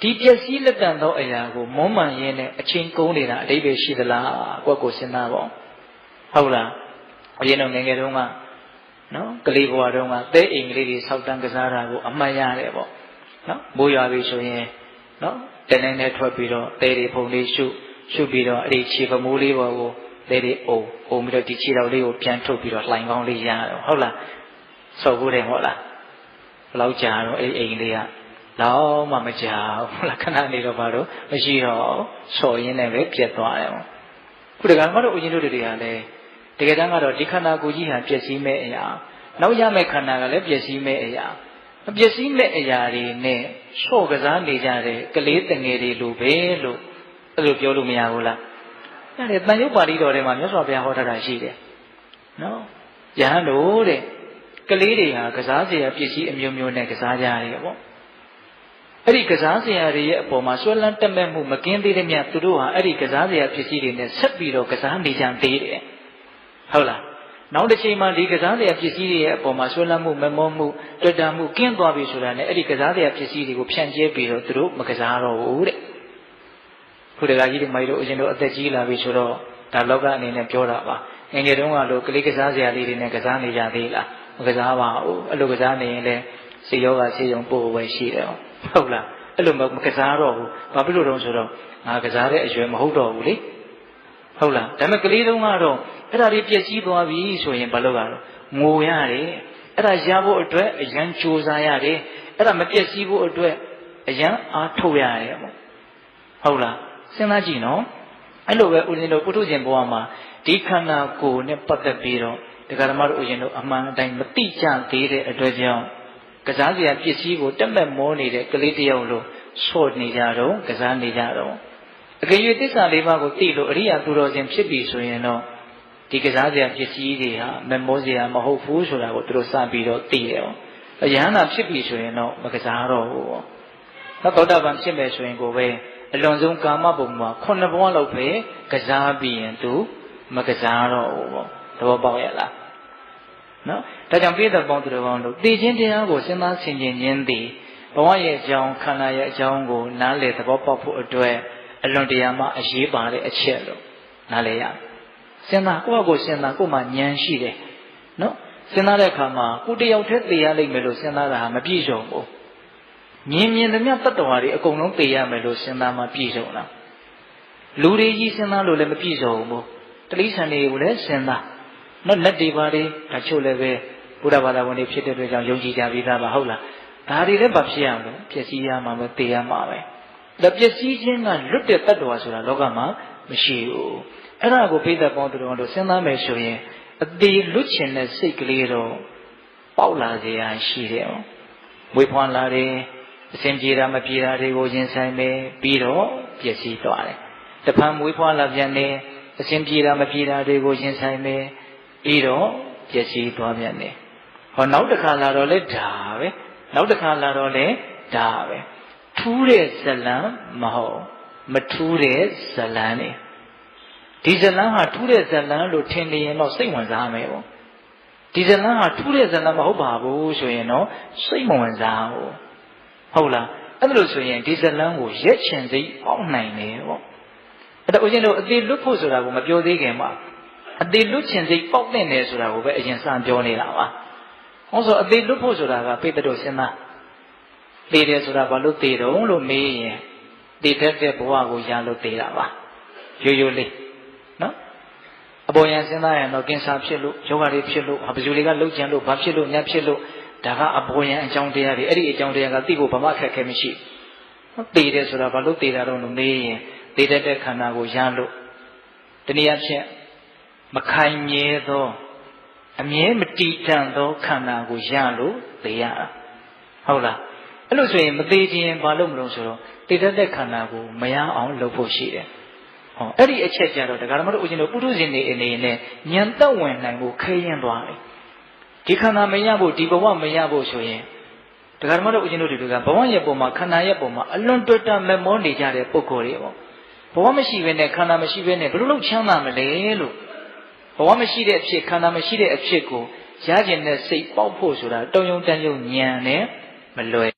ဒီပျက်စီးလက်တန်သောအရာကိုမွမ်းမံရင်းနဲ့အချိန်ကုန်နေတာအတိပ္ပယ်ရှိသလားကိုယ့်ကိုစဉ်းစားပါဟုတ်လားအရင်တော့ငယ်ငယ်တုန်းကနော်ကလေးဘဝတုန်းကသဲအိမ်ကလေးတွေဆောက်တန်းကစားတာကိုအမှတ်ရတယ်ပေါ့နော်မိုးရွာပြီဆိုရင်နော်တနေ့နဲ့ထွက်ပြီးတော့သဲတွေဖုန်လေးရှုရှုပြီးတော့အဲ့ဒီခြေပမိုးလေးပေါ်ကိုသဲတွေအုံအုံပြီးတော့ဒီခြေတော်လေးကိုပြန်ထုတ်ပြီးတော့လှိုင်ကောင်းလေးရတော့ဟုတ်လားဆောက်ဖို့တယ်ဟုတ်လားဘယ်လောက်ကြာတော့အဲ့ဒီအိမ်လေးက တော့မှမကြာဘူးလားခဏနေတော့ဘာလို့မရှိတော့ဆော်ရင်းနဲ့ပဲပြတ်သွားတယ်ပေါ့ခုတကယ်မှတော့ဦးကြီးတို့တွေကလည်းတကယ်တမ်းကတော့ဒီခန္ဓာကိုယ်ကြီးဟာပျက်စီးမဲ့အရာနောက်ရမယ့်ခန္ဓာကလည်းပျက်စီးမဲ့အရာအပျက်စီးမဲ့အရာတွေနဲ့ချော့ကစားနေကြတဲ့ကလေးတငယ်တွေလိုပဲလို့အဲ့လိုပြောလို့မရဘူးလားအဲ့ဒါတန်ရုပ်ပါဠိတော်ထဲမှာမြတ်စွာဘုရားဟောထားတာရှိတယ်နော်ယဟန်တို့တဲ့ကလေးတွေဟာကစားစရာပစ္စည်းအမျိုးမျိုးနဲ့ကစားကြရတယ်ပေါ့ အဲ့ဒီကစားစရာတွေရဲ့အပေါ်မှာဆွဲလန်းတက်မဲ့မှုမကင်းသေးတဲ့မြတ်သူတို့ဟာအဲ့ဒီကစားစရာပစ္စည်းတွေနဲ့ဆက်ပြီးတော့ကစားနေကြသေးတယ်ဟုတ်လားနောက်တစ်ချိန်မှာဒီကစားတဲ့ပစ္စည်းတွေရဲ့အပေါ်မှာဆွဲလန်းမှုမမောမှုတွေ့တာမှုကင်းသွားပြီဆိုတာနဲ့အဲ့ဒီကစားတဲ့ပစ္စည်းတွေကိုဖြန့်ကျဲပြီးတော့သူတို့မကစားတော့ဘူးတဲ့ခုတကကြီးတွေမိုက်တို့အရင်တို့အသက်ကြီးလာပြီဆိုတော့ဒါလောကအနေနဲ့ပြောတာပါငယ်ငယ်တုန်းကလို့ကလေးကစားစရာလေးတွေနဲ့ကစားနေကြသေးလားမကစားပါဘူးအဲ့လိုကစားနေရင်လည်း စေယောဂဆေးရုံပို့ပဲရှိတယ်ဟုတ်လားအဲ့လိုမကစားတော့ဘူးဘာဖြစ်လို့တုံးဆိုတော့ငါကစားတဲ့အရွယ်မဟုတ်တော့ဘူးလေဟုတ်လားဒါပေမဲ့ကလေးတုန်းကတော့အဲ့ဒါတွေပြည့်စည်သွားပြီဆိုရင်ဘာလုပ်ရတော့ငိုရတယ်အဲ့ဒါရဖို့အတွက်အရန်ကြိုးစားရတယ်အဲ့ဒါမပြည့်စည်ဖို့အတွက်အရန်အားထုတ်ရတယ်ပေါ့ဟုတ်လားစဉ်းစားကြည့်နော်အဲ့လိုပဲဦးဇင်းတို့ပုထုဇဉ်ဘဝမှာဒီခန္ဓာကိုယ်နဲ့ပတ်သက်ပြီးတော့တရားဓမ္မတို့ဦးဇင်းတို့အမှန်အတိုင်းမတိကျသေးတဲ့အတွက်ကြောင့် ကစားစရာပစ္စည်းကိုတက်မဲ့မောနေတဲ့ကလေးတယောက်လိုဆော့နေကြတော့ကစားနေကြတော့အကယ်၍သစ္စာလေးပါးကိုသိလို့အရိယာသူတော်စင်ဖြစ်ပြီဆိုရင်တော့ဒီကစားစရာပစ္စည်းတွေဟာမမောစရာမဟုတ်ဘူးဆိုတာကိုသူတို့စပြီးတော့သိတယ်ပေါ့။အယဟန္တာဖြစ်ပြီဆိုရင်တော့မကစားတော့ဘူးပေါ့။နောက်သောတာပန်ဖြစ်မယ်ဆိုရင်ကိုပဲအလွန်ဆုံးကာမဘုံမှာခုနှစ်ဘဝလောက်ပဲကစားပြီးရင်သူမကစားတော့ဘူးပေါ့။သဘောပေါက်ရလား။ နော်။ဒါကြောင့်ပြည့်တဲ့ပေါင်းသူတော်ကောင်းတို့သိချင်းတရားကိုစဉ်းစားဆင်ခြင်ခြင်းသည်ဘဝရဲ့အကြောင်းခန္ဓာရဲ့အကြောင်းကိုနားလည်သဘောပေါက်ဖို့အတွက်အလွန်တရာမှအရေးပါတဲ့အချက်လို့နားလည်ရတယ်စဉ်းစားကိုယ့်အကိုစဉ်းစားကိုယ်မှဉာဏ်ရှိတယ်နော်စဉ်းစားတဲ့အခါမှာကိုတယောက်တည်းသိရလိမ့်မယ်လို့စဉ်းစားတာဟာမပြည့်စုံဘူးမြင်မြင်သမျှတတ္တဝါတွေအကုန်လုံးသိရမယ်လို့စဉ်းစားမှပြည့်စုံတာလူတွေကြီးစဉ်းစားလို့လည်းမပြည့်စုံဘူးတတိဆန်တွေကိုလည်းစဉ်းစား နော်လက်တွေပါတွေဒါချို့လည်းပဲဘုရားဘာသာဝင်တွေဖြစ်တဲ့အတွက်ကြောင့်ယုံကြည်ကြပြီးသားပါဟုတ်လားဒါတွေလည်းဘာဖြစ်ရမလဲပျက်စီးရမှာပဲသိရမှာပဲဒါပျက်စီးခြင်းကလွတ်တဲ့တတ္တဝါဆိုတာလောကမှာမရှိဘူးအဲ့ဒါကိုပိဿပေါင်းသူတော်တို့စဉ်းစားမယ်ဆိုရင်အသေးလွတ်ချင်တဲ့စိတ်ကလေးတော့ပေါက်လာစေရရှိတယ်။မွေးဖွားလာတယ်အစဉ်ပြေတာမပြေတာတွေကိုရင်ဆိုင်မယ်ပြီးတော့ပျက်စီးသွားတယ်။တဖန်မွေးဖွားလာပြန်တယ်အစဉ်ပြေတာမပြေတာတွေကိုရင်ဆိုင်မယ် ပြီးတော့ပျက်စီးသွားပြန်တယ်။ဟောနောက်တစ်ခါလာတော့လဲဒါပဲနောက်တစ်ခါလာတော့လဲဒါပဲထူးတဲ့ဇလံမဟုတ်မထူးတဲ့ဇလံနေဒီဇလန်းဟာထူးတဲ့ဇလန်းလို့ထင်နေရင်တော့စိတ်ဝင်စားမယ်ပေါ့ဒီဇလန်းဟာထူးတဲ့ဇလန်းမဟုတ်ပါဘူးဆိုရင်တော့စိတ်မဝင်စားဘူးဟုတ်လားအဲ့ဒါလို့ဆိုရင်ဒီဇလန်းကိုရက်ချင်စိတ်ပေါက်နိုင်တယ်ပေါ့အဲ့ဒါဦးဇင်းတို့အသေးလွတ်ဖို့ဆိုတာကိုမပြောသေးခင်မှာ အသေးလွတ်ချင်စိတ်ပေါက်တဲ့တယ်ဆိုတာကိုပဲအရင်စပြောနေတာပါဟောဆိုအသေးလွတ်ဖို့ဆိုတာကပိတ္တတို့စဉ်းစားသေတယ်ဆိုတာဘာလို့သေတော့လို့မေးရင်သေတတ်တဲ့ဘဝကိုရလို့သေတာပါရိုးရိုးလေးနော်အပေါ်ယံစဉ်းစားရင်တော့ကင်ဆာဖြစ်လို့ယောဂတွေဖြစ်လို့ဘယ်သူတွေကလှုပ်ကြံလို့ဘာဖြစ်လို့ညဖြစ်လို့ဒါကအပေါ်ယံအကြောင်းတရားတွေအဲ့ဒီအကြောင်းတရားကသိဖို့ဘာမှအခက်အခဲမရှိဘူးသေတယ်ဆိုတာဘာလို့သေတာတော့လို့မေးရင်သေတတ်တဲ့ခန္ဓာကိုရလို့တနည်းအားဖြင့် မခိုင်မြဲသောအမြဲမတည်တံ့သောခန္ဓာကိုရလို့သေရတာဟုတ်လားအဲ့လိုဆိုရင်မသေးခြင်းဘာလို့မလို့ဆိုတော့တည်တတ်တဲ့ခန္ဓာကိုမရအောင်လုပ်ဖို့ရှိတယ်ဟောအဲ့ဒီအချက်ကြတော့ဒကာဓမ္မတို့ဦးဇင်းတို့ပုထုဇဉ်နေအနေနဲ့ဉာဏ်သက်ဝင်နိုင်ဖို့ခဲရင်သွားတယ်ဒီခန္ဓာမရဖို့ဒီဘဝမရဖို့ဆိုရင်ဒကာဓမ္မတို့ဦးဇင်းတို့တွေကဘဝရဲ့ပုံမှာခန္ဓာရဲ့ပုံမှာအလွန်တွတ်တာမမောနေကြတဲ့ပုံကိုယ်တွေပေါ့ဘဝမရှိဘဲနဲ့ခန္ဓာမရှိဘဲနဲ့ဘယ်လိုလုပ်ချမ်းသာမလဲလို့ ဘဝမရှိတဲ့အဖြစ်ခန္ဓာမရှိတဲ့အဖြစ်ကိုရကျင်တဲ့စိတ်ပေါက်ဖို့ဆိုတာတုံယုံတန်ယုံဉာဏ်နဲ့မလွယ်